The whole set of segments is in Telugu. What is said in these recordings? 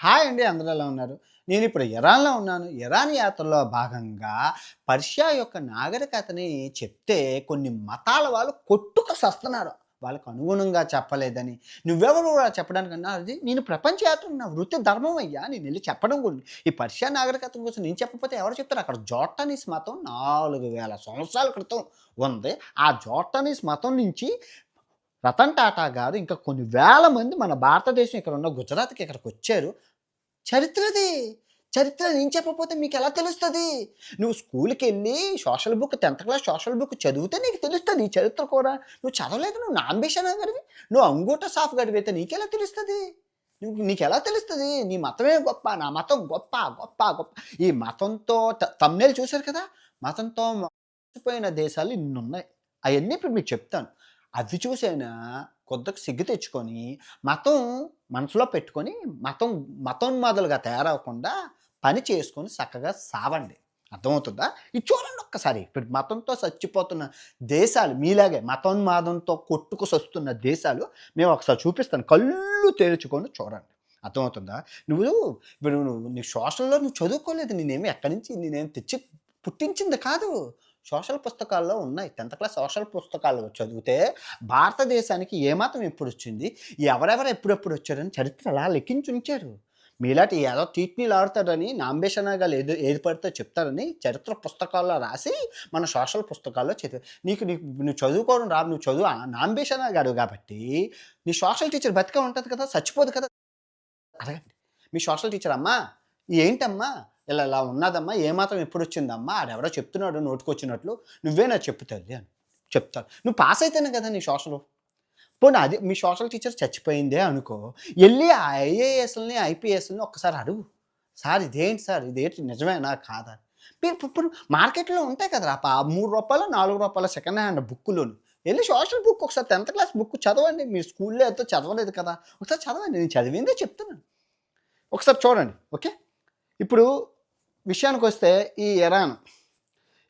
హాయ్ అండి అందరూ ఎలా ఉన్నారు? నేను ఇప్పుడు ఇరాన్లో ఉన్నాను. ఇరాన్ యాత్రలో భాగంగా పర్షియా యొక్క నాగరికతని చెప్తే కొన్ని మతాల వాళ్ళు కొట్టుకు సస్తున్నారు. వాళ్ళకు అనుగుణంగా చెప్పలేదని. నువ్వెవరు కూడా చెప్పడానికన్నా అది నేను ప్రపంచ యాత్ర నా వృత్తి ధర్మం అయ్యా నేను వెళ్ళి చెప్పడం గురించి ఈ పర్షియా నాగరికత గురించి నేను చెప్పకపోతే ఎవరు చెప్తారు? అక్కడ జోర్టానీస్ మతం నాలుగు వేల సంవత్సరాల క్రితం ఉంది. ఆ జోర్టానీస్ మతం నుంచి రతన్ టాటా గారు ఇంకా కొన్ని వేల మంది మన భారతదేశం ఇక్కడ ఉన్న గుజరాత్కి ఇక్కడికి వచ్చారు. చరిత్రది. చరిత్ర నేను చెప్పకపోతే మీకు ఎలా తెలుస్తుంది? నువ్వు స్కూల్కి వెళ్ళి social book tenth class social book చదివితే నీకు తెలుస్తుంది ఈ చరిత్ర కూడా. నువ్వు చదవలేదు నువ్వు నాంబేషన్ గడివి నువ్వు అంగూట సాఫ్ గడివి నీకెలా తెలుస్తుంది? నువ్వు నీకు ఎలా తెలుస్తుంది? నీ మతమే గొప్ప నా మతం గొప్ప గొప్ప గొప్ప. ఈ మతంతో తమ్నేలు చూశారు కదా? మతంతో మోసపోయిన దేశాలు ఇన్ని ఉన్నాయి అవన్నీ ఇప్పుడు మీకు చెప్తాను. అవి చూసైనా కొద్దిగా సిగ్గు తెచ్చుకొని మతం మనసులో పెట్టుకొని మతం మతోన్మాదులుగా తయారవకుండా పని చేసుకొని చక్కగా సావండి. అర్థమవుతుందా? ఇది చూడండి ఒక్కసారి. ఇప్పుడు మతంతో చచ్చిపోతున్న దేశాలు మీలాగే మతోన్మాదంతో కొట్టుకు వస్తున్న దేశాలు మేము ఒకసారి చూపిస్తాను. కళ్ళు తెరుచుకొని చూడండి. అర్థమవుతుందా? నువ్వు ఇప్పుడు నువ్వు నీ సోషల్లో నువ్వు చదువుకోలేదు. నేనేమి ఎక్కడి నుంచి నేనేం తెచ్చి పుట్టించింది కాదు. సోషల్ పుస్తకాల్లో ఉన్నాయి. టెన్త్ క్లాస్ సోషల్ పుస్తకాలు చదివితే భారతదేశానికి ఏమాత్రం ఎప్పుడు వచ్చింది ఎవరెవరు ఎప్పుడెప్పుడు వచ్చారని చరిత్ర అలా లెక్కించి ఉంచారు. మీలాంటి ఏదో టీట్నీలు ఆడతారని నాంబేషనగా ఏదో ఏది పడితే చెప్తారని చరిత్ర పుస్తకాల్లో రాసి మన సోషల్ పుస్తకాల్లో చదివి నీకు నీకు నువ్వు చదువుకోవడం రా నువ్వు చదువు నాంబేషన గారు కాబట్టి నీ సోషల్ టీచర్ బతికే ఉంటుంది కదా చచ్చిపోదు కదా. అడగండి. మీ సోషల్ టీచర్ అమ్మా ఏంటమ్మా? ఇలా ఇలా ఉన్నదమ్మా ఏమాత్రం ఎప్పుడు వచ్చిందమ్మా ఆడెవరో చెప్తున్నాడు నోటుకొచ్చినట్లు నువ్వే నాకు చెప్తుంది అని చెప్తాను నువ్వు పాస్ అయితేనే కదా నీ సోషల్ పోనీ అది మీ సోషల్ టీచర్ చచ్చిపోయిందే అనుకో వెళ్ళి ఆ ఐఏఎస్ని ఐపీఎస్ని ఒక్కసారి అడుగు. సార్ ఇదేంటి సార్? ఇదేంటి? నిజమేనా? కాదా? మీరు ఇప్పుడు మార్కెట్లో ఉంటాయి కదా ఆ మూడు రూపాయలు నాలుగు రూపాయల సెకండ్ హ్యాండ్ బుక్కులోను. వెళ్ళి సోషల్ బుక్ ఒకసారి టెన్త్ క్లాస్ బుక్ చదవండి. మీ స్కూల్లో ఎంతో చదవలేదు కదా. ఒకసారి చదవండి నేను చదివిందే చెప్తున్నాను. ఒకసారి చూడండి ఓకే? ఇప్పుడు విషయానికి వస్తే ఈ ఇరాన్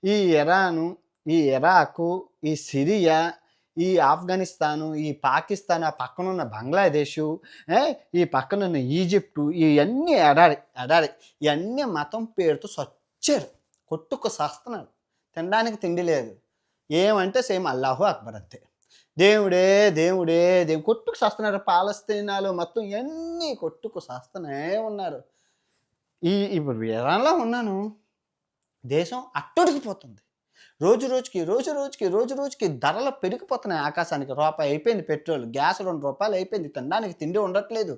ఈ ఇరాను ఈ ఇరాకు ఈ సిరియా ఈ ఆఫ్ఘనిస్తాను ఈ పాకిస్తాన్ ఆ పక్కనున్న బంగ్లాదేశు ఈ పక్కనున్న ఈజిప్టు ఇవన్నీ ఎడారి ఎడారి ఇవన్నీ మతం పేరుతో సచ్చారు. కొట్టుకు సస్తున్నారు. తినడానికి తిండి లేదు. ఏమంటే సేమ్ అల్లాహు అక్బర్ అంతే. దేవుడే దేవుడే దేవుడు కొట్టుకు సస్తున్నారు. పాలస్తీనాలు మొత్తం ఇవన్నీ కొట్టుకు సస్తనే ఉన్నారు. ఈ ఇప్పుడు ఇరాన్లో ఉన్నాను. దేశం అట్టుడికిపోతుంది రోజు రోజుకి రోజు రోజుకి రోజు రోజుకి ధరలు పెరిగిపోతున్నాయి ఆకాశానికి. రూపాయి అయిపోయింది పెట్రోల్ గ్యాస్ రెండు రూపాయలు అయిపోయింది. తినడానికి తిండి ఉండట్లేదు.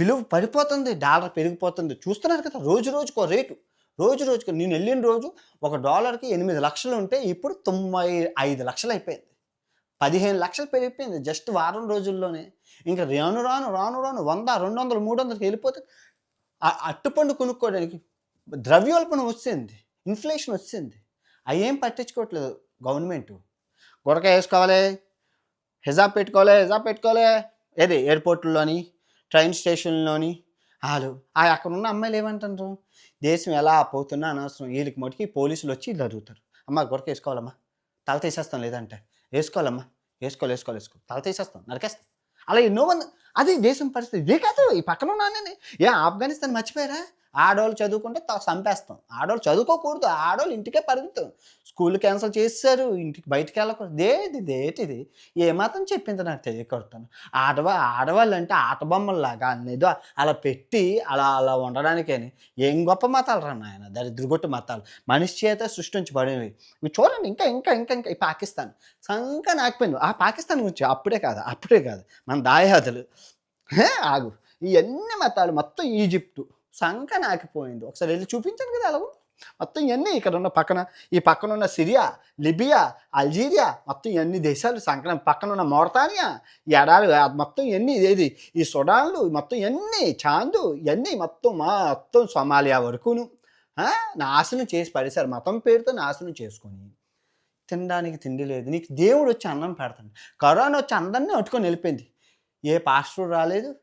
విలువ పడిపోతుంది డాలర్ పెరిగిపోతుంది. చూస్తున్నారు కదా రోజు రోజుకో రేటు. రోజు రోజుకి నేను వెళ్ళిన రోజు ఒక డాలర్కి ఎనిమిది లక్షలు ఉంటే ఇప్పుడు తొంభై ఐదు లక్షలు అయిపోయింది. పదిహేను లక్షలు పెరిగిపోయింది జస్ట్ వారం రోజుల్లోనే. ఇంకా రాను రాను రాను రాను వంద రెండు వందలు మూడు వందలకి వెళ్ళిపోతే ఆ అట్టుపండు కొనుక్కోవడానికి ద్రవ్యోల్బణం వచ్చింది ఇన్ఫ్లేషన్ వచ్చింది. అవి ఏం పట్టించుకోవట్లేదు గవర్నమెంట్ గొడక వేసుకోవాలి హిజాబ్ పెట్టుకోవాలి హిజాబ్ పెట్టుకోవాలి. ఏది? ఎయిర్పోర్ట్లోని ట్రైన్ స్టేషన్లోని వాళ్ళు ఆ అక్కడ ఉన్న అమ్మాయిలు ఏమంటారు దేశం ఎలా పోతున్నా అనవసరం. వీళ్ళకి మటుకి పోలీసులు వచ్చి ఇలా అడుగుతారు. అమ్మ గొడక వేసుకోవాలమ్మా. తల తీసేస్తాం లేదంటే. వేసుకోవాలమ్మా. వేసుకోవాలి వేసుకోవాలి వేసుకో తల తీసేస్తాం నరికేస్తాం. అలా ఎన్నో మంది అది దేశం పరిస్థితి. ఇదే కాదు ఈ పక్కన ఉన్నానని ఏ ఆఫ్ఘనిస్తాన్ మర్చిపోయారా? ఆడవాళ్ళు చదువుకుంటే చంపేస్తాం. ఆడవాళ్ళు చదువుకోకూడదు. ఆడవాళ్ళు ఇంటికే పరిగెత్తాం స్కూల్ క్యాన్సిల్ చేశారు ఇంటికి బయటికి వెళ్ళకూడదు. దేది దేటిది ఏమాత్రం చెప్పింది నాకు తెలియకొడతాను ఆడవా ఆడవాళ్ళు అంటే ఆట బొమ్మల్లాగా అనేదో అలా పెట్టి అలా అలా ఉండడానికేని. ఏం గొప్ప మతాలు రా నాయన దరిద్రగొట్టు మతాలు. మనిషి చేత సృష్టించబడినవి. ఇవి చూడండి ఇంకా ఇంకా ఇంకా ఇంకా ఈ పాకిస్తాన్. సంక నాకిపోయింది. ఆ పాకిస్తాన్ గురించి అప్పుడే కాదు అప్పుడే కాదు. మన దాయాదులు. హే, ఆగు. ఇవన్నీ మతాలు మొత్తం ఈజిప్టు. సంక నాకిపోయింది. ఒకసారి వెళ్ళి చూపించాను కదా అలా మొత్తం ఇవన్నీ ఇక్కడ ఉన్న పక్కన ఈ పక్కన ఉన్న సిరియా లిబియా అల్జీరియా మొత్తం ఇవన్నీ దేశాలు సంకలం పక్కన ఉన్న మోర్తానియా ఎడాలు మొత్తం ఇవన్నీ ఏది ఈ సుడాన్లు మొత్తం ఇవన్నీ చాందు ఇవన్నీ మొత్తం మొత్తం సొమాలియా వరకును. నాశనం చేసి పడేశారు మతం పేరుతో నాశనం చేసుకొని. తినడానికి తిండి లేదు. నీకు దేవుడు వచ్చి అన్నం పెడతాడు. కరోనా వచ్చి అందరినీ అట్టుకొని వెళ్ళిపోయింది. ఏ పాస్టర్ రాలేదు.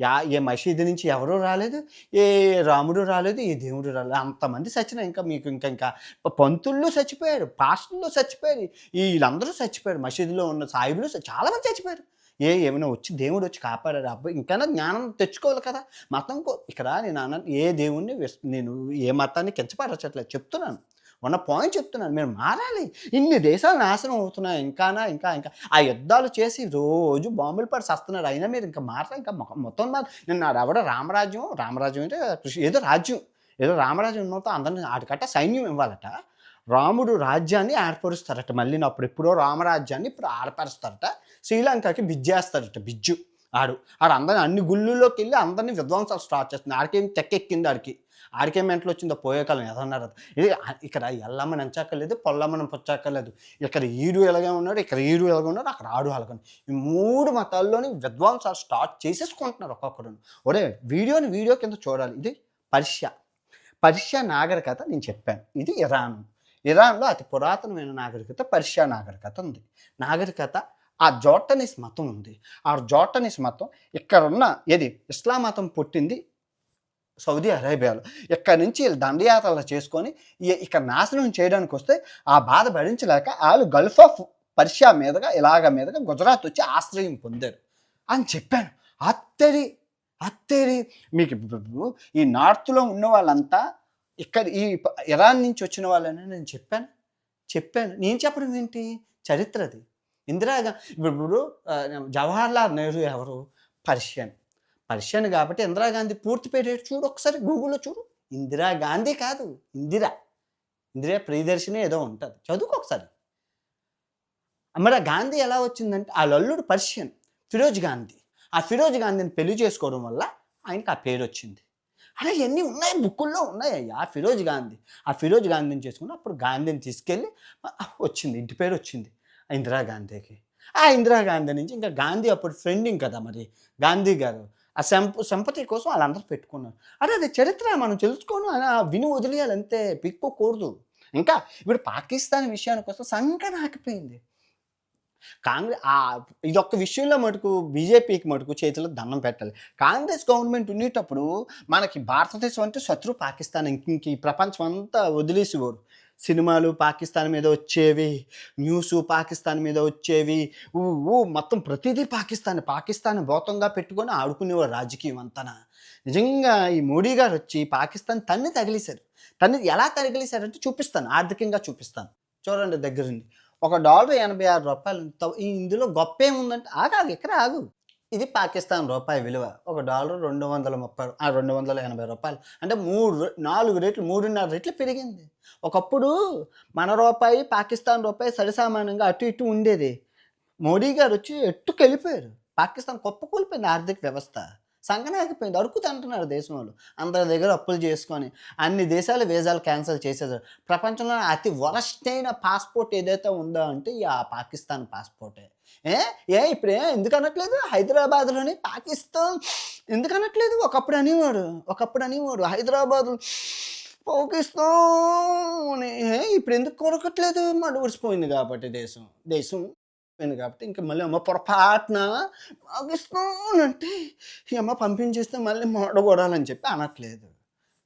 యా ఏ మసీదు నుంచి ఎవరూ రాలేదు ఏ రాముడు రాలేదు ఏ దేవుడు రాలేదు. అంతమంది చచ్చిన ఇంకా మీకు ఇంకా ఇంకా పంతుళ్ళు చచ్చిపోయారు పాస్టల్లో చచ్చిపోయారు వీళ్ళందరూ చచ్చిపోయారు మసీదులో ఉన్న సాయిబులు చాలామంది చచ్చిపోయారు. ఏ ఏమైనా వచ్చి దేవుడు వచ్చి కాపాడాడు అబ్బాయి ఇంకైనా జ్ఞానం తెచ్చుకోవాలి కదా. మతం కో- ఇక్కడ నేను అన్న ఏ దేవుణ్ణి నేను ఏ మతాన్ని కించపరచట్లేదు చెప్తున్నాను. ఉన్న పాయింట్ చెప్తున్నాను మీరు మారాలి. ఇన్ని దేశాలు నాశనం అవుతున్నాయి ఇంకానా ఇంకా ఇంకా. ఆ యుద్ధాలు చేసి రోజు బాంబులు పడి సస్తున్నారు. అయినా మీరు ఇంకా మారరా ఇంకా మొత్తం మారు. నిన్న ఎవడ రామరాజ్యం రామరాజ్యం అంటే కృష్ణ ఏదో రాజ్యం ఏదో రామరాజ్యం ఉన్నతో అందరిని ఆడికట్ట సైన్యం ఇవ్వాలట. రాముడు రాజ్యాన్ని ఏర్పరుస్తారట. మళ్ళీ అప్పుడు ఎప్పుడో రామరాజ్యాన్ని ఇప్పుడు ఏర్పరుస్తారట శ్రీలంకకి బిజ్జేస్తారట బిజ్జు ఆడు. ఆడు అందరిని అన్ని గుళ్ళులోకి వెళ్ళి అందరినీ విధ్వంసాలు స్టార్ట్ చేస్తుంది ఏం తెక్కెక్కింది ఆడికి. ఆడికే మెంటలు వచ్చిందో పోయే కాలం ఇది ఇక్కడ ఎల్లమ్మని అంచక్కర్లేదు పొల్లమ్మని పుచ్చక్కర్లేదు ఇక్కడ ఈడు ఎలాగే ఉన్నాడు ఇక్కడ ఈడు ఎలాగ ఉన్నాడు అక్కడ ఆడు అలాగే ఉన్నాడు. ఈ మూడు మతాల్లోని విద్వాంసాలు స్టార్ట్ చేసేసుకుంటున్నారు ఒక్కొక్కరు ఒరే వీడియోని వీడియో కింద చూడాలి. ఇది పర్షియా పర్షియా నాగరికత నేను చెప్పాను. ఇది ఇరాన్. ఇరాన్లో అతి పురాతనమైన నాగరికత పర్షియా నాగరికత ఉంది. నాగరికత ఆ జోటనిస్ మతం ఉంది. ఆ జోటనిస్ మతం ఇక్కడ ఉన్న ఏది? ఇస్లాం మతం పుట్టింది సౌదీ అరేబియాలో. ఇక్కడ నుంచి వీళ్ళు దండయాత్రలు చేసుకొని ఇక్కడ నాశనం చేయడానికి వస్తే ఆ బాధ భరించలేక వాళ్ళు గల్ఫ్ ఆఫ్ పర్షియా మీదుగా ఇలాగ మీదుగా గుజరాత్ వచ్చి ఆశ్రయం పొందారు. అని చెప్పాను. అత్తరి అత్తరి మీకు ఈ నార్త్లో ఉన్న వాళ్ళంతా ఇక్కడ ఈ ఇరాన్ నుంచి వచ్చిన వాళ్ళని నేను చెప్పాను. చెప్పాను. నేను చెప్పడం ఏంటి? చరిత్ర అది ఇందిరాగా ఇప్పుడు జవహర్లాల్ నెహ్రూ ఎవరు? పర్షియన్. పర్షియన్ కాబట్టి ఇందిరాగాంధీ పూర్తి పేరు చూడు ఒకసారి గూగుల్లో చూడు. ఇందిరాగాంధీ కాదు ఇందిరా. ఇందిరా ప్రియదర్శిని ఏదో ఉంటుంది. చదువుకో ఒకసారి. మరి ఆ గాంధీ ఎలా వచ్చిందంటే ఆ లల్లుడు పర్షియన్ ఫిరోజ్ గాంధీ. ఆ ఫిరోజ్ గాంధీని పెళ్ళి చేసుకోవడం వల్ల ఆయనకి ఆ పేరు వచ్చింది. అలా ఇవన్నీ ఉన్నాయి? బుక్కుల్లో ఉన్నాయి ఆ ఫిరోజ్ గాంధీ. ఆ ఫిరోజ్ గాంధీని చేసుకుని అప్పుడు గాంధీని తీసుకెళ్ళి వచ్చింది ఇంటి పేరు వచ్చింది ఆ ఇందిరాగాంధీకి ఆ ఇందిరాగాంధీ నుంచి ఇంకా గాంధీ అప్పుడు ఫ్రెండింగ్ కదా మరి. గాంధీ గారు. ఆ సంప సంపతి కోసం వాళ్ళందరూ పెట్టుకున్నారు. అదే అది చరిత్ర మనం తెలుసుకోను అని ఆ విని వదిలేయాలి అంతే పిక్కోకూడదు ఇంకా ఇప్పుడు పాకిస్తాన్ విషయానికి వస్తే సంకన ఆకిపోయింది కాంగ్రెస్ ఆ ఇదొక్క విషయంలో మటుకు బీజేపీకి మటుకు చేతిలో దండం పెట్టాలి. కాంగ్రెస్ గవర్నమెంట్ ఉండేటప్పుడు మనకి భారతదేశం అంటే శత్రు పాకిస్తాన్. ఇంక ఈ ప్రపంచం అంతా వదిలేసేవారు. సినిమాలు పాకిస్తాన్ మీద వచ్చేవి న్యూస్ పాకిస్తాన్ మీద వచ్చేవి. ఊ ఊ మొత్తం ప్రతిదీ పాకిస్తాన్ పాకిస్తాన్ భూతంగా పెట్టుకొని ఆడుకునేవారు రాజకీయం అంతనా. నిజంగా ఈ మోడీ గారు వచ్చి పాకిస్తాన్ తన్ని తగిలేశారు. తన్ని ఎలా తగిలేశారంటే చూపిస్తాను ఆర్థికంగా చూపిస్తాను. చూడండి దగ్గరుండి. ఒక డాలర్ ఎనభై ఆరు రూపాయలు ఇందులో గొప్ప ఏముందంటే ఆగాదు ఇక్కడ ఆగు. ఇది పాకిస్తాన్ రూపాయి విలువ. ఒక డాలర్ రెండు వందల ముప్పై ఆ రెండు వందల ఎనభై రూపాయలు. అంటే మూడు నాలుగు రెట్లు మూడున్నర రెట్లు పెరిగింది. ఒకప్పుడు మన రూపాయి పాకిస్తాన్ రూపాయి సరిసమానంగా అటు ఇటు ఉండేది. మోడీ గారు వచ్చి ఎట్టుకెళ్ళిపోయారు. పాకిస్తాన్ కుప్పకూలిపోయింది ఆర్థిక వ్యవస్థ. సంగనాకపోయింది అడుగుతూ అంటున్నారు దేశం వాళ్ళు అందరి దగ్గర అప్పులు చేసుకొని అన్ని దేశాలు వీసాలు క్యాన్సిల్ చేసేసారు. ప్రపంచంలో అతి వరస్ట్ అయిన పాస్పోర్ట్ ఏదైతే ఉందో అంటే ఈ ఆ పాకిస్తాన్ పాస్పోర్టే. ఏ? ఏ ఇప్పుడు ఏ ఎందుకు అనట్లేదు? హైదరాబాద్లోని పాకిస్తాన్. ఎందుకు అనట్లేదు? ఒకప్పుడు అనేవాడు ఒకప్పుడు అనేవాడు హైదరాబాద్ పాకిస్తాన్. ఏ ఇప్పుడు ఎందుకు కొరకట్లేదు? మడు ఊడిసిపోయింది కాబట్టి దేశం దేశం పోయింది కాబట్టి ఇంకా మళ్ళీ అమ్మ పొరపాటున పాకిస్తాన్ అంటే ఈ అమ్మ పంపించేస్తే మళ్ళీ మొడగొడాలని చెప్పి అనట్లేదు.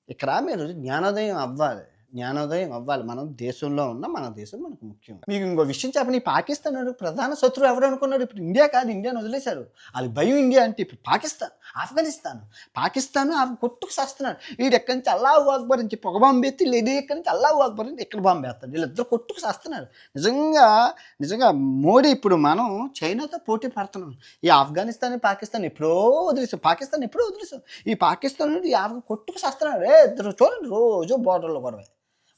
ఇక్కడ మీరు జ్ఞానోదయం అవ్వాలి. జ్ఞానోదయం అవ్వాలి. మనం దేశంలో ఉన్న మన దేశం మనకు ముఖ్యం. మీకు ఇంకో విషయం చెప్పని పాకిస్తాన్ ప్రధాన శత్రువు ఎవరు అనుకున్నారు ఇప్పుడు ఇండియా కాదు ఇండియాను వదిలేశారు. వాళ్ళకి భయం ఇండియా అంటే ఇప్పుడు పాకిస్తాన్ ఆఫ్ఘనిస్తాన్. పాకిస్తాన్ ఆ కొట్టుకు చేస్తున్నాడు వీడు ఎక్కడి నుంచి అల్లా అక్బర్ అని చెప్పి ఒక బాంబు ఎత్తి లేదు ఎక్కడి నుంచి అల్లా అక్బర్ అని ఇక్కడ బాంబు వేస్తాడు వీళ్ళిద్దరు కొట్టుకు చేస్తున్నారు నిజంగా నిజంగా మోడీ ఇప్పుడు మనం చైనాతో పోటీ పడుతున్నాం. ఈ ఆఫ్ఘనిస్తాన్ పాకిస్తాన్ ఎప్పుడో వదిలేసాం పాకిస్తాన్ ఎప్పుడో వదిలేసాం ఈ పాకిస్తాన్ నుండి ఈ ఆఫ్ఘన్ కొట్టుకు చేస్తున్నారు ఇద్దరు చూడండి రోజు బోర్డర్లో గొడవ.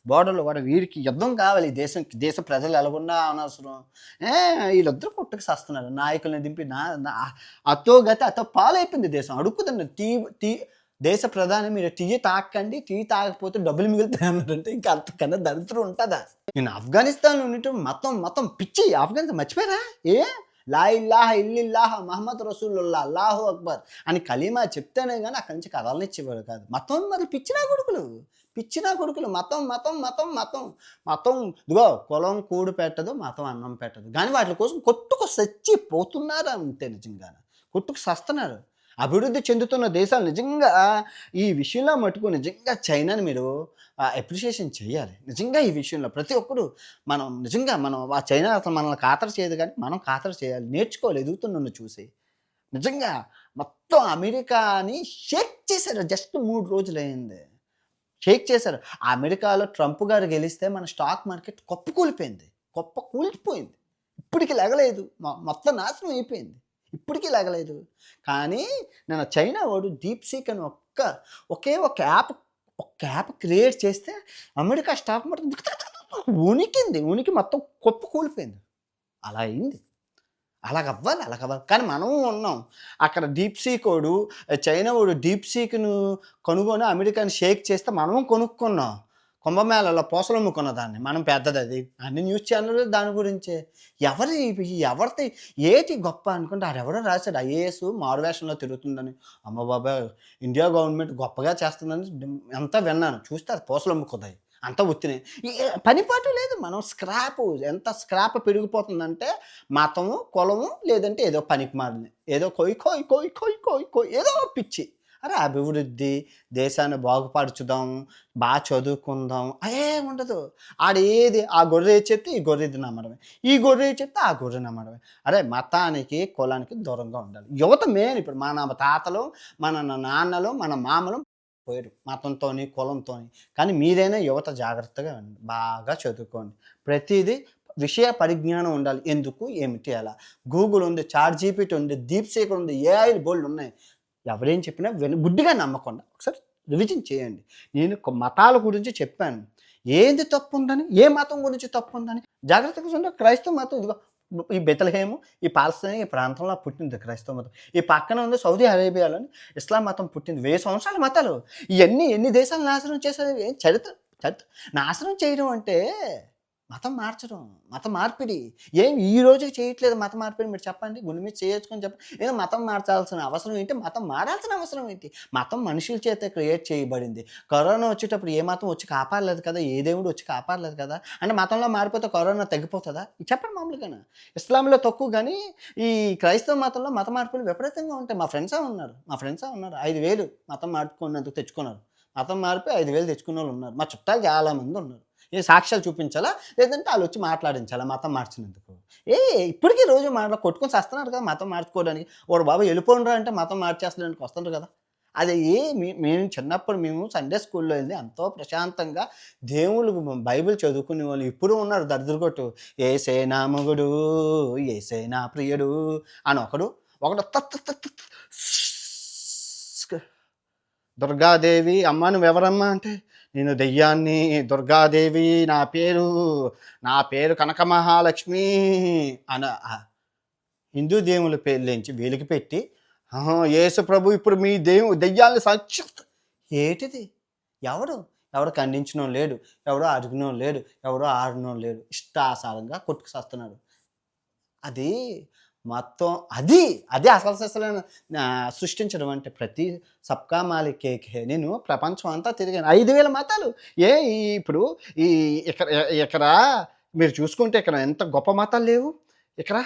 బోర్డర్లో కూడా వీరికి యుద్ధం కావాలి. దేశం దేశ ప్రజలు ఎలాగున్నా అనవసరం. ఏ వీళ్ళిద్దరు పుట్టుకు సస్తున్నారు నాయకుల్ని దింపి నా అతో గతి అతో పాలైపోయింది దేశం. అడుక్కుతున్నారు టీ టీ దేశ ప్రధాని మీరు టీ తాకండి టీ తాగకపోతే డబ్బులు మిగులుతాయి అన్నారంటే ఇంకా అంతకన్నా దరిద్రం ఉంటుందా? నేను ఆఫ్ఘనిస్తాన్ ఉండటం మొత్తం మొత్తం పిచ్చి. ఆఫ్ఘనిస్తాన్ మర్చిపోయారా? ఏ? లా ఇల్లాహ ఇల్లిల్లాహ మహమ్మద్ రసూలుల్లా అల్లాహు అక్బర్ అని కలీమా చెప్తేనే కానీ అక్కడి నుంచి కదలనిచ్చేవాడు కాదు. మతం మరి పిచ్చినా కొడుకులు. పిచ్చిన కొడుకులు మతం మతం మతం మతం. మతం ఇదిగో కులం కూడు పెట్టదు మతం అన్నం పెట్టదు. కానీ వాటి కోసం కొట్టుకు సచ్చి పోతున్నారు అంతే నిజంగా కొట్టుకు సస్తున్నారు. అభివృద్ధి చెందుతున్న దేశాలు నిజంగా ఈ విషయంలో మటుకు నిజంగా చైనాని మీరు అప్రిషియేషన్ చేయాలి. నిజంగా ఈ విషయంలో ప్రతి ఒక్కరు మనం నిజంగా మనం ఆ చైనా అసలు మనల్ని ఖాతరు చేయదు కానీ మనం ఖాతరు చేయాలి. నేర్చుకోవాలి ఎదుగుతున్న చూసి. నిజంగా మొత్తం అమెరికాని షేక్ చేశారు. జస్ట్ మూడు రోజులు అయింది షేక్ చేశారు. ఆ అమెరికాలో ట్రంప్ గారు గెలిస్తే మన స్టాక్ మార్కెట్ కొప్ప కూలిపోయింది. కొప్ప కూలిపోయింది. ఇప్పటికి లెగలేదు. మొత్తం నాశనం అయిపోయింది. ఇప్పటికీ లెగలేదు. కానీ నేను చైనా వాడు డీప్ సీక్ అని ఒక్క ఒకే ఒక యాప్ ఒక యాప్ క్రియేట్ చేస్తే అమెరికా స్టాక్ మార్కెట్ ఉనికింది. ఉనికి మొత్తం కొప్ప కూలిపోయింది. అలా అయింది. అలాగ అవ్వాలి అలాగ అవ్వాలి కానీ మనం ఉన్నాం. అక్కడ డీప్ సీకోడు చైనా వాడు డీప్ సీక్ను కొనుగొని అమెరికాని షేక్ చేస్తే మనం కొనుక్కున్నాం. కుంభమేళలో పూసలు అమ్ముకున్న దాన్ని. మనం పెద్దది అది. అన్ని న్యూస్ ఛానల్ దాని గురించే. ఎవరి ఎవరిది ఏటి గొప్ప అనుకుంటే ఆడెవడో రాశాడు. ఐఏఎస్ మారువేషంలో తిరుగుతుందని. అమ్మ బాబా ఇండియా గవర్నమెంట్ గొప్పగా చేస్తుందని ఎంత విన్నాను. చూస్తే అది పూసలు అమ్ముకుతాయి అంత ఉత్తినే ఈ- పనిపాటు లేదు. మనం స్క్రాప్ ఎంత స్క్రాప్ పెరిగిపోతుందంటే మతము కులము లేదంటే ఏదో పనికి మారింది ఏదో కొయ్ కొయ్ కొయ్ కొయ్ కొయ్ కొయ్ ఏదో పిచ్చి. అరే అభివృద్ధి దేశాన్ని బాగుపరచుదాం బాగా చదువుకుందాం అదే ఉండదు. ఆడ ఏది ఆ గొర్రె చెప్తే ఈ గొర్రెది నమ్మడమే. ఈ గొర్రె చెప్తే ఆ గొర్రె నమ్మడమే. అరే మతానికి కులానికి దూరంగా ఉండాలి. యువత మెయిన్ ఇప్పుడు మన తాతలు మన నాన్నలు మన మామలు పోయారు. మతంతోని కులంతోని. కానీ మీరైనా యువత జాగ్రత్తగా బాగా చదువుకోండి. ప్రతిదీ విషయ పరిజ్ఞానం ఉండాలి. ఎందుకు? ఏమిటి అలా? గూగుల్ ఉంది చాట్ జీపీటీ ఉంది దీప్ సీకర్ ఉంది ఏఐ బోల్డ్ ఉన్నాయి. ఎవరేం చెప్పినా విన గుడ్డిగా నమ్మకుండా ఒకసారి రివిజన్ చేయండి. నేను మతాల గురించి చెప్పాను. ఏంది తప్పు ఉందని? ఏ మతం గురించి తప్పు ఉందని? జాగ్రత్తగా చూడండి. క్రైస్తవ మతం ఇదిగో ఈ బెతలహేము ఈ పాలస్తీనా ఈ ప్రాంతంలో పుట్టింది క్రైస్తవ మతం. ఈ పక్కన ఉంది సౌదీ అరేబియాలోని ఇస్లాం మతం పుట్టింది. వెయ్యి సంవత్సరాల మతాలు. ఇవన్నీ ఎన్ని దేశాలు నాశనం చేసేది చరిత్ర? చరిత్ర? నాశనం చేయడం అంటే మతం మార్చడం మత మార్పిడి. ఏం ఈ రోజు చేయట్లేదు మత మార్పిడి? మీరు చెప్పండి. గుండె మీద చేయొచ్చుకొని చెప్పండి ఏదో మతం మార్చాల్సిన అవసరం ఏంటి? మతం మారాల్సిన అవసరం ఏంటి? మతం మనుషుల చేత క్రియేట్ చేయబడింది. కరోనా వచ్చేటప్పుడు ఏ మతం వచ్చి కాపాడలేదు కదా? ఏ దేవుడు వచ్చి కాపాడలేదు కదా? అంటే మతంలో మారిపోతే కరోనా తగ్గిపోతుందా? ఇది చెప్పండి మామూలుగానే. ఇస్లాంలో తక్కువ కానీ ఈ క్రైస్తవ మతంలో మత మార్పులు విపరీతంగా ఉంటాయి. మా ఫ్రెండ్సే ఉన్నారు. మా ఫ్రెండ్సే ఉన్నారు. ఐదు వేలు మతం మార్చుకున్నందుకు తెచ్చుకున్నారు. మతం మారిపోయి ఐదు వేలు తెచ్చుకున్న వాళ్ళు ఉన్నారు. మా చుట్టాలు చాలా మంది ఉన్నారు. ఏ సాక్ష్యాలు చూపించాలా? లేదంటే వాళ్ళు వచ్చి మాట్లాడించాలా? మతం మార్చినందుకు. ఏ ఇప్పటికీ రోజు మాట్లా కొట్టుకొని వస్తున్నారు కదా మతం మార్చుకోవడానికి. వాడు బాబు వెళ్ళిపోండ్రా అంటే మతం మార్చేస్తాడానికి వస్తుండ్రు కదా. అది ఏ మేము చిన్నప్పుడు మేము సండే స్కూల్లో వెళ్ళి ఎంతో ప్రశాంతంగా దేవుళ్ళు బైబిల్ చదువుకునే వాళ్ళు ఇప్పుడు ఉన్నారు దరిద్రగొట్టు ఏసే నా మొగుడు ఏసే నా ప్రియుడు అని ఒకడు ఒకడు తత్ తత్ దుర్గాదేవి అమ్మ నువ్వు ఎవరమ్మా అంటే నేను దెయ్యాన్ని దుర్గాదేవి నా పేరు నా పేరు కనక మహాలక్ష్మి అన హిందూ దేవుల పేర్లేంచి వేలికి పెట్టి యేసు ప్రభు ఇప్పుడు మీ దేవు దెయ్యాలని సాక్షి ఏటిది? ఎవడు? ఎవడు ఖండించడం లేడు ఎవడో అడిగినో లేడు ఎవడో ఆడినో లేడు ఇష్టాసారంగా కొట్టుకు సస్తున్నాడు. అది మొత్తం అది అదే అసలు అసలు సృష్టించడం అంటే ప్రతి సబ్కా మాలికేకే. నేను ప్రపంచం అంతా తిరిగాను. ఐదు వేల మతాలు. ఏ ఈ ఇప్పుడు ఈ ఇక్కడ ఇక్కడ మీరు చూసుకుంటే ఇక్కడ ఎంత గొప్ప మతాలు లేవు? ఇక్కడ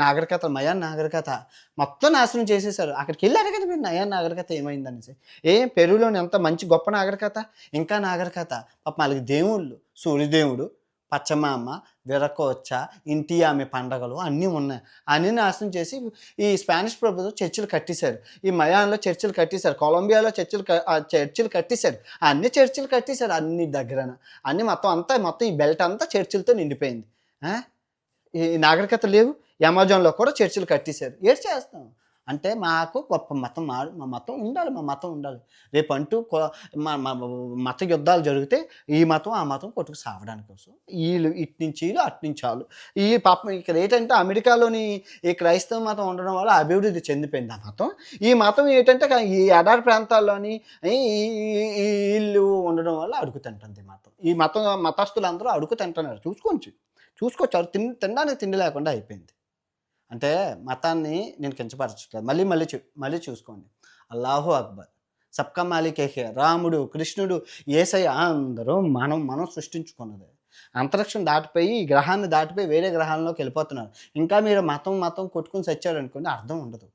నాగరికత మయాన్ నాగరికత. మొత్తం నాశనం చేసేసారు అక్కడికి వెళ్ళారు కదా మీరు నయాన్ నాగరికత ఏమైందనేసి. ఏ పెరుగులోని ఎంత మంచి గొప్ప నాగరికత? ఇంకా నాగరికత. పాప వాళ్ళకి దేవుళ్ళు సూర్యదేవుడు పచ్చమామ విరకోచ్చ ఇంటి ఆమె పండగలు అన్నీ ఉన్నాయి. అన్నీ నాశనం చేసి ఈ స్పానిష్ ప్రభుత్వం చర్చిలు కట్టేశారు. ఈ మయాన్లో చర్చిలు కట్టేశారు. కొలంబియాలో చర్చిలు చర్చిలు కట్టేశారు. అన్ని చర్చిలు కట్టేశారు అన్ని దగ్గరన. అన్ని మొత్తం అంతా మొత్తం ఈ బెల్ట్ అంతా చర్చిలతో నిండిపోయింది. ఈ నాగరికత లేవు. అమెజాన్లో కూడా చర్చిలు కట్టేశారు. ఏడ్ చేస్తాం? అంటే మాకు గొప్ప మతం మా మా మతం ఉండాలి మా మతం ఉండాలి. రేపు అంటూ మా మత యుద్ధాలు జరిగితే ఈ మతం ఆ మతం కొట్టుకు సావడానికి కోసం. వీళ్ళు ఇటు నుంచి వీళ్ళు అటు నుంచి వాళ్ళు. ఈ పాపం ఇక్కడ ఏంటంటే అమెరికాలోని ఈ క్రైస్తవ మతం ఉండడం వల్ల అభివృద్ధి చెందిపోయింది ఆ మతం. ఈ మతం ఏంటంటే ఈ ఎడారి ప్రాంతాల్లోని ఈ ఈ- ఈ ఇల్లు ఉండడం వల్ల అడుగు తింటుంది ఈ మతం. ఈ మతం మతస్థులందరూ అడుగు తింటున్నారు. చూసుకోవచ్చు. చూసుకోవచ్చు తిన్ తినడానికి తిండి లేకుండా అయిపోయింది. అంటే మతాన్ని నేను కించపరచట్లేదు. మళ్ళీ మళ్ళీ చూ మళ్ళీ చూసుకోండి. అల్లాహు అక్బర్ సబ్కా మాలికేహే రాముడు కృష్ణుడు ఏసై అందరూ మనం మనం సృష్టించుకున్నది. అంతరిక్షం దాటిపోయి ఈ గ్రహాన్ని దాటిపోయి వేరే గ్రహాల్లోకి వెళ్ళిపోతున్నారు. ఇంకా మీరు మతం మతం కొట్టుకుని చచ్చారనుకోండి అర్థం ఉండదు.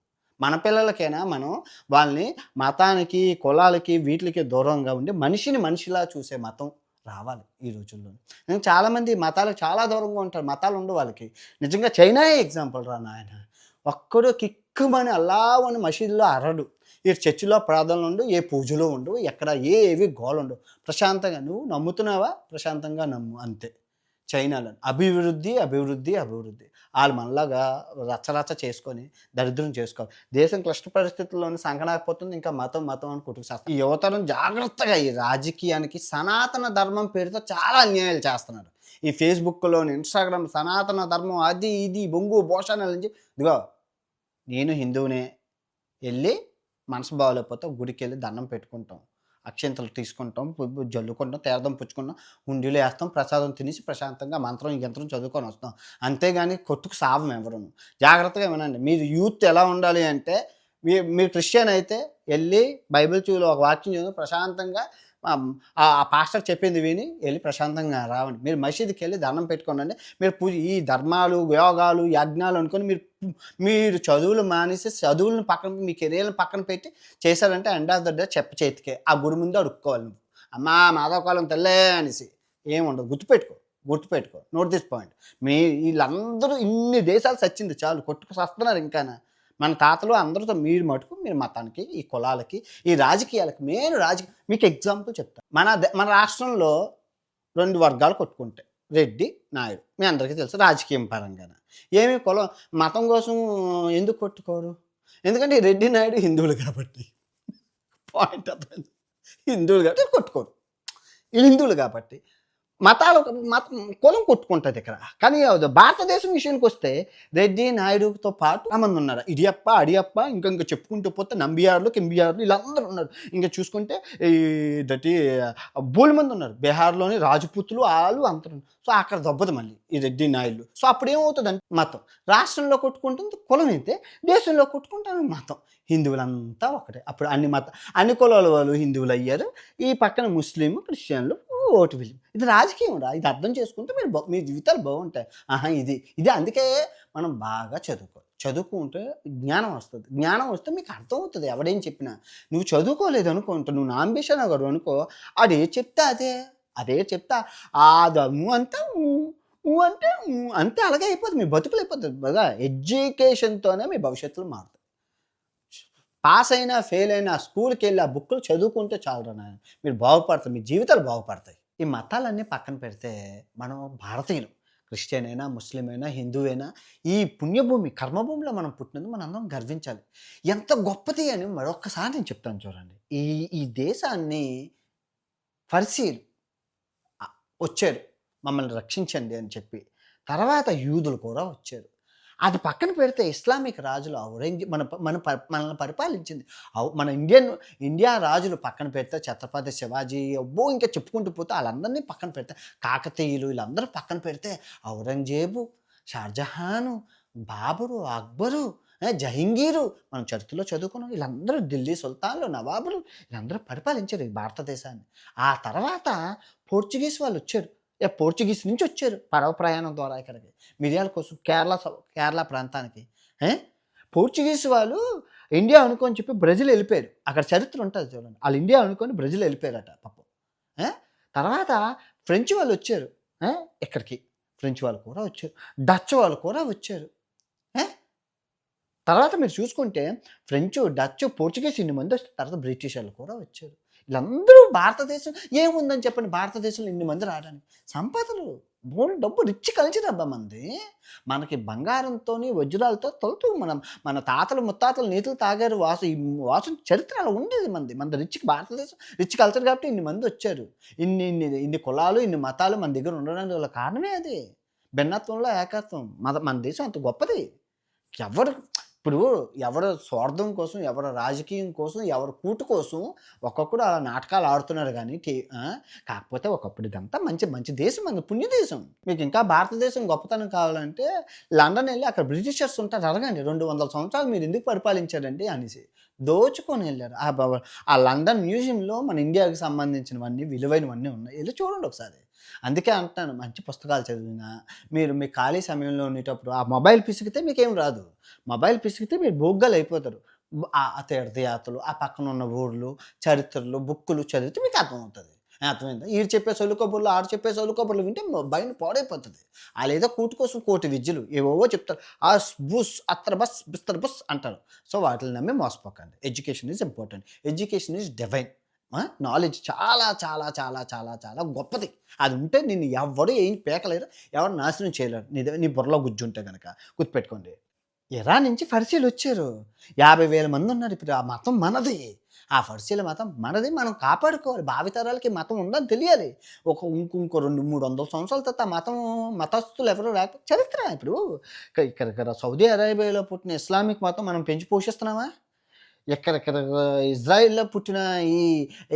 మన పిల్లలకైనా మనం వాళ్ళని మతానికి కులాలకి వీటికి దూరంగా ఉండి మనిషిని మనిషిలా చూసే మతం రావాలి ఈ రోజుల్లో నేను చాలామంది మతాలకు చాలా దూరంగా ఉంటారు. మతాలు ఉండవు వాళ్ళకి. నిజంగా చైనా ఎగ్జాంపుల్ రా నాయన. ఒక్కడు కిక్కుమని అల్లా అని మసీదులో అరడు. ఈ చర్చిలో ప్రార్థనలు ఉండు ఏ పూజలు ఉండు ఎక్కడ ఏవి గోలుండు ఉండవు ప్రశాంతంగా నువ్వు నమ్ముతున్నావా? ప్రశాంతంగా నమ్ము అంతే. చైనాలో అభివృద్ధి అభివృద్ధి అభివృద్ధి. వాళ్ళు మనలాగా రచ్చరచ్చ చేసుకొని దరిద్రం చేసుకోవాలి. దేశం క్లిష్ట పరిస్థితుల్లోనే సంకనాకపోతుంది ఇంకా మతం మతం అని కుటుంబ శాస్త్రం. యువతరం జాగ్రత్తగా ఈ రాజకీయానికి సనాతన ధర్మం పేరుతో చాలా అన్యాయాలు చేస్తున్నారు. ఈ ఫేస్బుక్లోని ఇన్స్టాగ్రామ్ సనాతన ధర్మం అది ఇది బొంగు భోషణాలు అని చెప్పి ఇదిగో నేను హిందువునే వెళ్ళి మనసు బాగోలేకపోతే గుడికి వెళ్ళి దండం పెట్టుకుంటాం. అక్షంతలు తీసుకుంటాం జల్లుకుంటాం తీర్థం పుచ్చుకుంటాం హుండీలో వేస్తాం ప్రసాదం తినేసి ప్రశాంతంగా మంత్రం యంత్రం చదువుకొని వస్తాం. అంతేగాని కొట్టుకు సావం ఎవరును. జాగ్రత్తగా వినండి. మీరు యూత్ ఎలా ఉండాలి అంటే మీ మీరు క్రిస్టియన్ అయితే వెళ్ళి బైబిల్ చూలో ఒక వాక్యం చదువు ప్రశాంతంగా ఆ పాస్టర్ చెప్పింది విని వెళ్ళి ప్రశాంతంగా రావండి. మీరు మసీదుకి వెళ్ళి దండం పెట్టుకోండి మీరు పూజ ఈ ధర్మాలు యోగాలు యజ్ఞాలు అనుకొని మీరు మీరు చదువులు మానేసి చదువులను పక్కన మీ కెరీర్లను పక్కన పెట్టి చేశారంటే ఎండ్ ఆఫ్ ద డే చెప్ప చేతికే ఆ గుడి ముందు అడుక్కోవాలి నువ్వు. అమ్మా మాధవకాలం తెల్లే అనేసి ఏముండదు గుర్తుపెట్టుకో గుర్తుపెట్టుకో. నోట్ దిస్ పాయింట్ మీ వీళ్ళందరూ ఇన్ని దేశాలు సచ్చింది చాలు. కొట్టుకు వస్తున్నారు ఇంకానా? మన తాతలు అందరితో మీరు మటుకు మీరు మతానికి ఈ కులాలకి ఈ రాజకీయాలకి మెయిన్ రాజకీయ మీకు ఎగ్జాంపుల్ చెప్తాను మన ద- మన రాష్ట్రంలో రెండు వర్గాలు కొట్టుకుంటాయి. రెడ్డి నాయుడు. మీ అందరికీ తెలుసు రాజకీయం పరంగా ఏమి కులం మతం కోసం ఎందుకు కొట్టుకోరు? ఎందుకంటే ఈ రెడ్డి నాయుడు హిందువులు కాబట్టి. పాయింట్ అర్థం హిందువులు కాబట్టి కొట్టుకోరు. హిందువులు కాబట్టి. మతాలు మత కులం కొట్టుకుంటుంది ఇక్కడ. కానీ భారతదేశం విషయానికి వస్తే రెడ్డి నాయుడుతో పాటు మంది ఉన్నారు. ఇడియప్ప అడియప్ప ఇంకా ఇంకా చెప్పుకుంటూ పోతే నంబియార్లు కింబియార్లు వీళ్ళందరూ ఉన్నారు. ఇంకా చూసుకుంటే ఈ దటి బోలు మంది ఉన్నారు. బీహార్లోని రాజపుతులు వాళ్ళు అందరూ సో అక్కడ దెబ్బదు మళ్ళీ ఈ రెడ్డి నాయుడు. సో అప్పుడు ఏమవుతుందంటే మతం. రాష్ట్రంలో కొట్టుకుంటుంది కులం అయితే దేశంలో కొట్టుకుంటాను మతం. హిందువులంతా ఒకటే. అప్పుడు అన్ని మత అన్ని కులాల వాళ్ళు హిందువులు అయ్యారు ఈ పక్కన ముస్లిం క్రిస్టియన్లు ఓటు విలువ. ఇది రాజకీయం రా. ఇది అర్థం చేసుకుంటే మీరు మీ జీవితాలు బాగుంటాయి. ఆహా ఇది ఇది అందుకే మనం బాగా చదువుకోవాలి. చదువుకుంటే జ్ఞానం వస్తుంది. జ్ఞానం వస్తే మీకు అర్థం అవుతుంది ఎవడేం చెప్పినా. నువ్వు చదువుకోలేదు అనుకుంటా నువ్వు నా అంబిషన్ ఒకడు అనుకో అదే చెప్తా అదే అదే చెప్తా. ఆ నువ్వు అంతా ఊ, అంటే అంతే అలాగే అయిపోతుంది మీ బతుకులు అయిపోతుంది బాగా ఎడ్యుకేషన్తోనే మీ భవిష్యత్తులు మారుతుంది పాస్ అయినా ఫెయిల్ అయినా స్కూల్కి వెళ్ళి ఆ బుక్కులు చదువుకుంటే చాలు నాయన. మీరు బాగుపడతారు. మీ జీవితాలు బాగుపడతాయి. ఈ మతాలన్నీ పక్కన పెడితే మనం భారతీయులు క్రిస్టియన్ అయినా ముస్లిం అయినా హిందువైనా ఈ పుణ్యభూమి కర్మభూమిలో మనం పుట్టినందుకు మనం అందరం గర్వించాలి. ఎంత గొప్పది అని మరొక్కసారి నేను చెప్తాను చూడండి. ఈ ఈ దేశాన్ని ఫర్సీలు వచ్చారు. మమ్మల్ని రక్షించండి అని చెప్పి. తర్వాత యూదులు కూడా వచ్చారు. అది పక్కన పెడితే ఇస్లామిక్ రాజులు ఔరంగ మన మన మనల్ని పరిపాలించింది. ఔ- మన ఇండియన్ ఇండియా రాజులు పక్కన పెడితే ఛత్రపతి శివాజీ అబ్బో ఇంకా చెప్పుకుంటూ పోతే వాళ్ళందరినీ పక్కన పెడితే కాకతీయులు వీళ్ళందరూ పక్కన పెడితే ఔరంగజేబు షార్జహాను బాబరు అక్బరు జహంగీరు మనం చరిత్రలో చదువుకున్నాం. వీళ్ళందరూ ఢిల్లీ సుల్తాన్లు నవాబులు వీళ్ళందరూ పరిపాలించారు ఈ భారతదేశాన్ని. ఆ తర్వాత పోర్చుగీస్ వాళ్ళు వచ్చారు. పోర్చుగీస్ నుంచి వచ్చారు పడవ ప్రయాణం ద్వారా ఇక్కడికి. మిరియాల కోసం కేరళ కేరళ ప్రాంతానికి. పోర్చుగీస్ వాళ్ళు ఇండియా అనుకొని చెప్పి బ్రెజిల్ వెళ్ళిపోయారు. అక్కడ చరిత్ర ఉంటుంది చూడండి. వాళ్ళు ఇండియా అనుకొని బ్రెజిల్ వెళ్ళిపోయారట పాపం. తర్వాత ఫ్రెంచ్ వాళ్ళు వచ్చారు. ఇక్కడికి. ఫ్రెంచ్ వాళ్ళు కూడా వచ్చారు. డచ్ వాళ్ళు కూడా వచ్చారు. తర్వాత మీరు చూసుకుంటే ఫ్రెంచ్ డచ్ పోర్చుగీస్ ఇన్ని మంది వచ్చిన తర్వాత బ్రిటిష్ వాళ్ళు కూడా వచ్చారు. వీళ్ళందరూ భారతదేశం ఏముందని చెప్పండి భారతదేశంలో ఇన్ని మంది రావడానికి సంపదలు బోల్ డబ్బు రిచ్ కల్చర్ అబ్బా మంది. మనకి బంగారంతో వజ్రాలతో తొలుతూ మనం మన తాతలు ముత్తాతలు నీతులు తాగారు వాసు ఈ వాసు చరిత్ర అలా ఉండేది మంది. మన రిచ్ భారతదేశం రిచ్ కల్చర్ కాబట్టి ఇన్ని మంది వచ్చారు. ఇన్ని ఇన్ని ఇన్ని కులాలు ఇన్ని మతాలు మన దగ్గర ఉండడానికి గల కారణమే అది. భిన్నత్వంలో ఏకత్వం. మన మన దేశం అంత గొప్పది. ఎవరు ఇప్పుడు ఎవరు స్వార్థం కోసం ఎవరు రాజకీయం కోసం ఎవరు కూటు కోసం ఒక్కొక్కడు అలా నాటకాలు ఆడుతున్నారు కానీ టీ- కాకపోతే ఒకప్పుడు ఇదంతా మంచి మంచి దేశం అంది పుణ్యదేశం. మీకు ఇంకా భారతదేశం గొప్పతనం కావాలంటే లండన్ వెళ్ళి అక్కడ బ్రిటిషర్స్ ఉంటారు అడగండి రెండు వందల సంవత్సరాలు మీరు ఎందుకు పరిపాలించారండి అనేసి. దోచుకొని వెళ్ళారు. ఆ లండన్ మ్యూజియంలో మన ఇండియాకి సంబంధించినవన్నీ విలువైనవన్నీ ఉన్నాయి. వెళ్ళి చూడండి ఒకసారి. అందుకే అంటాను మంచి పుస్తకాలు చదివినా మీరు మీ ఖాళీ సమయంలో ఉండేటప్పుడు ఆ మొబైల్ పిసికితే మీకేం రాదు. మొబైల్ పిసికితే మీరు బొగ్గలు అయిపోతారు. ఆ తీర్థయాత్రలు ఆ పక్కన ఉన్న ఊర్లు చరిత్రలు బుక్కులు చదివితే మీకు అర్థమవుతుంది. అర్థమైందా? ఈడు చెప్పే సొల్లు కబుర్లు ఆడు చెప్పే సొల్లు కబుర్లు వింటే బయట పాడైపోతుంది. ఆ లేదా కూటి కోసం కోటి విద్యలు ఏవోవో చెప్తారు. ఆ బుస్ అత్తర బస్ బిస్తర్ బస్ అంటారు. సో వాటిని నమ్మి మోసపోకండి. Education is important education is divine knowledge చాలా చాలా చాలా చాలా చాలా గొప్పది. అది ఉంటే నిన్ను ఎవడు ఏం పేకలేరు ఎవరు నాశనం చేయలేరు. నీ నీ బుర్రలో గుజ్జు ఉంటే కనుక గుర్తుపెట్టుకోండి. ఇరా నుంచి ఫర్సీలు వచ్చారు. యాభై వేల మంది ఉన్నారు ఇప్పుడు. ఆ మతం మనది. ఆ ఫర్సీల మతం మనది. మనం కాపాడుకోవాలి. భావితరాలకి మతం ఉందని తెలియాలి. ఒక ఇంకొంకో రెండు మూడు వందల సంవత్సరాల తర్వాత ఆ మతం మతస్థులు ఎవరు రాక చరిత్ర ఇప్పుడు. ఇక్కడ ఇక్కడ సౌదీ అరేబియాలో పుట్టిన ఇస్లామిక్ మతం మనం పెంచి పోషిస్తున్నామా? ఎక్కడెక్కడ ఇజ్రాయిల్లో పుట్టిన ఈ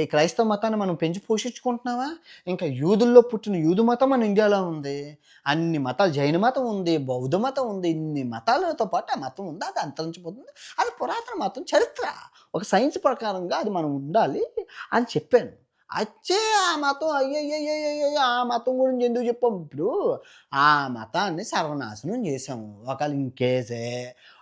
ఈ క్రైస్తవ మతాన్ని మనం పెంచి పోషించుకుంటున్నామా ఇంకా యూదుల్లో పుట్టిన యూదు మతం మన ఇండియాలో ఉంది. అన్ని మతాలు జైన మతం ఉంది బౌద్ధ మతం ఉంది ఇన్ని మతాలతో పాటు ఆ మతం ఉంది? అది అంతరించిపోతుంది. అది పురాతన మతం చరిత్ర. ఒక సైన్స్ ప్రకారంగా అది మనం ఉండాలి అని చెప్పాను. అచ్చే ఆ మతం అయ్యయ్యయ్యయ్యో ఆ మతం గురించి ఎందుకు చెప్పాం ఇప్పుడు ఆ మతాన్ని సర్వనాశనం చేసాము ఒకవేళ ఇంకేసే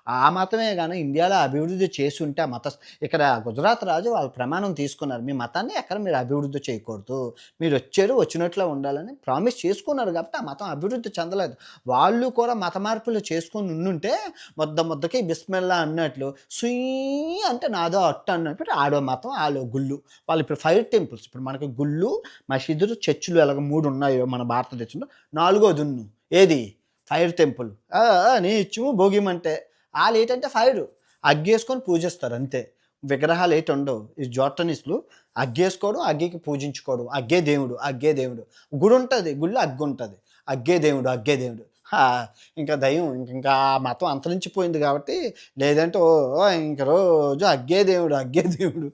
ఆ మతమే కానీ ఇండియాలో అభివృద్ధి చేసి ఉంటే ఆ మత ఇక్కడ గుజరాత్ రాజు వాళ్ళు ప్రమాణం తీసుకున్నారు. మీ మతాన్ని ఎక్కడ మీరు అభివృద్ధి చేయకూడదు. మీరు వచ్చారు వచ్చినట్లు ఉండాలని ప్రామిస్ చేసుకున్నారు కాబట్టి ఆ మతం అభివృద్ధి చెందలేదు. వాళ్ళు కూడా మత మార్పులు చేసుకుని ఉండుంటే ముద్ద ముద్దకి బిస్మిల్లా అన్నట్లు సుయ్ అంటే నాదో అట్ట అన్నట్టు ఆడో మతం ఆలో గుళ్ళు. వాళ్ళు ఇప్పుడు ఫైవ్ టెంపుల్స్ ఇప్పుడు మనకి గుళ్ళు మసీదులు చర్చిలు ఎలాగ మూడు ఉన్నాయో మన భారతదేశంలో. నాలుగో దున్ను ఏది? Fire temple. నీచము భోగిమంటే. వాళ్ళు ఏంటంటే ఫైర్ అగ్గేసుకొని పూజిస్తారు అంతే. విగ్రహాలు ఏంటి ఉండవు. ఈ జోటనిస్లు అగ్గేసుకోవడం అగ్గికి పూజించుకోవడం అగ్గే దేవుడు అగ్గే దేవుడు. గుడి ఉంటుంది గుళ్ళో అగ్గు ఉంటుంది. అగ్గే దేవుడు అగ్గే దేవుడు. హా, ఇంకా దయ్యం ఇంక ఇంకా ఆ మతం అంతరించిపోయింది కాబట్టి లేదంటే ఓ ఇంక రోజు అగ్గే దేవుడు అగ్గే దేవుడు.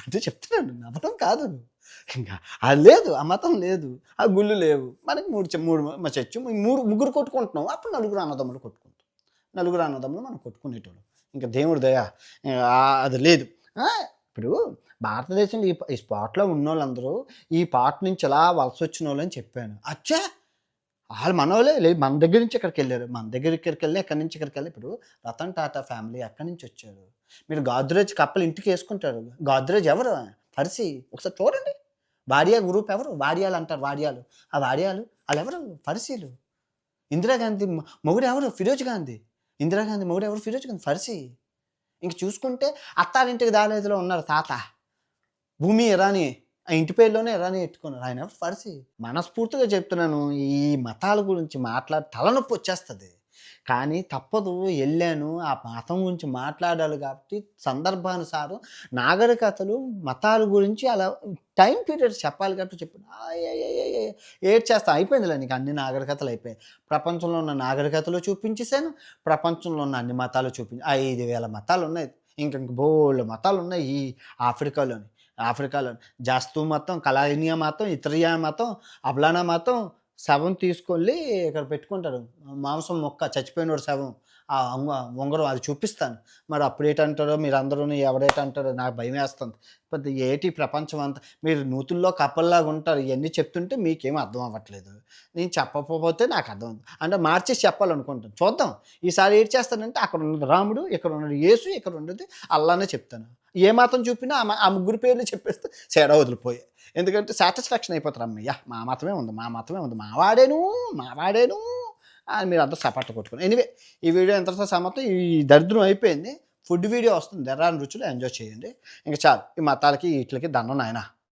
అంటే చెప్తున్నాడు నా మతం కాదు ఇంకా అది లేదు ఆ మతం లేదు ఆ గుళ్ళు లేవు. మనకి మూడు మూడు మా చర్చు మూడు ముగ్గురు కొట్టుకుంటున్నాం. అప్పుడు నలుగురు అన్నదమ్ములు కొట్టుకుంటాం నలుగురు అన్నదమ్ములు మనం కొట్టుకునేటోళ్ళు. ఇంకా దేవుడి దయ అది లేదు. ఇప్పుడు భారతదేశంలో ఈ ఈ స్పాట్లో ఉన్న వాళ్ళందరూ ఈ పాట నుంచి ఎలా వలస వచ్చిన వాళ్ళని చెప్పాను. అచ్చా! వాళ్ళు మనోలే లేదు మన దగ్గర నుంచి ఇక్కడికి వెళ్ళారు. మన దగ్గర ఇక్కడికి వెళ్ళి ఎక్కడి నుంచి ఇక్కడికి వెళ్ళి ఇప్పుడు రతన్ టాటా ఫ్యామిలీ ఎక్కడి నుంచి వచ్చారు. మీరు గాద్రేజ్ కప్పలు ఇంటికి వేసుకుంటారు. గాద్రేజ్ ఎవరు? పరిసి ఒకసారి చూడండి. వాడియా గ్రూప్ ఎవరు? వాడియాలు అంటారు వాడియాలు ఆ వాడియాలు వాళ్ళు ఎవరు ఫరిసీలు. ఇందిరాగాంధీ మొగుడు ఎవరు ఫిరోజ్ గాంధీ. ఇందిరాగాంధీ మొగుడు ఎవరు? ఫిరోజ్ గాంధీ ఫరిసి. ఇంక చూసుకుంటే అత్తారింటికి దాలేదిలో ఉన్నారు తాత. భూమి ఇరానీ ఆ ఇంటి పేరులోనే ఇరానీ పెట్టుకున్నారు ఆయన ఎవరు? ఫరిసి. మనస్ఫూర్తిగా చెప్తున్నాను ఈ మతాల గురించి మాట్లాడి తలనొప్పి వచ్చేస్తుంది. కానీ తప్పదు వెళ్ళాను ఆ మతం గురించి మాట్లాడాలి కాబట్టి సందర్భానుసారం నాగరికతలు మతాల గురించి అలా టైం పీరియడ్ చెప్పాలి కాబట్టి చెప్పాను. ఏడ్ చేస్తా అయిపోయిందిలే నీకు అన్ని నాగరికతలు అయిపోయాయి ప్రపంచంలో ఉన్న నాగరికతలు చూపించేశాను ప్రపంచంలో ఉన్న అన్ని మతాలు చూపించి ఐదు వేల మతాలు ఉన్నాయి ఇంక ఇంక బోళ్ళు మతాలు ఉన్నాయి ఈ ఆఫ్రికాలోని ఆఫ్రికాలో జస్తు మతం కలానియా మతం ఇతరియా మతం అబ్లానా మతం శవం తీసుకెళ్ళి ఇక్కడ పెట్టుకుంటారు. మాంసం మొక్క చచ్చిపోయినోడు శవం. ఆ ఉంగ- ఉంగరం అది చూపిస్తాను. మరి అప్పుడు ఏంటంటారో మీరు అందరూ ఎవడేటంటారో నాకు భయం వేస్తుంది పెద్ద ఏటి ప్రపంచం అంతా. మీరు నూతుల్లో కప్పల్లాగా ఉంటారు. ఇవన్నీ చెప్తుంటే మీకేం అర్థం అవ్వట్లేదు. నేను చెప్పకపోతే నాకు అర్థం అంటే మార్చేసి చెప్పాలనుకుంటాను. చూద్దాం. ఈసారి ఏం చేస్తానంటే అక్కడ ఉన్నది రాముడు ఇక్కడ ఉన్నది యేసు ఇక్కడ ఉన్నది అల్లానే చెప్తాను. ఏ మాత్రం చూపినా ఆ ఆ ముగ్గురు పేర్లు చెప్పేస్తే సేడా వదిలిపోయాయి ఎందుకంటే సాటిస్ఫాక్షన్ అయిపోతారు అమ్మయ్య. మా మతమే ఉంది మా మతమే ఉంది మా వాడేను మా వాడేను అని మీరు అంతా సపాటు కొట్టుకుని. ఎనివే ఈ వీడియో ఎంతతో సమర్థం ఈ దరిద్రం అయిపోయింది. ఫుడ్ వీడియో వస్తుంది. దర్రాని రుచులు ఎంజాయ్ చేయండి. ఇంకా చాలు. ఈ మతాలకి వీటికి దండం నాయనా.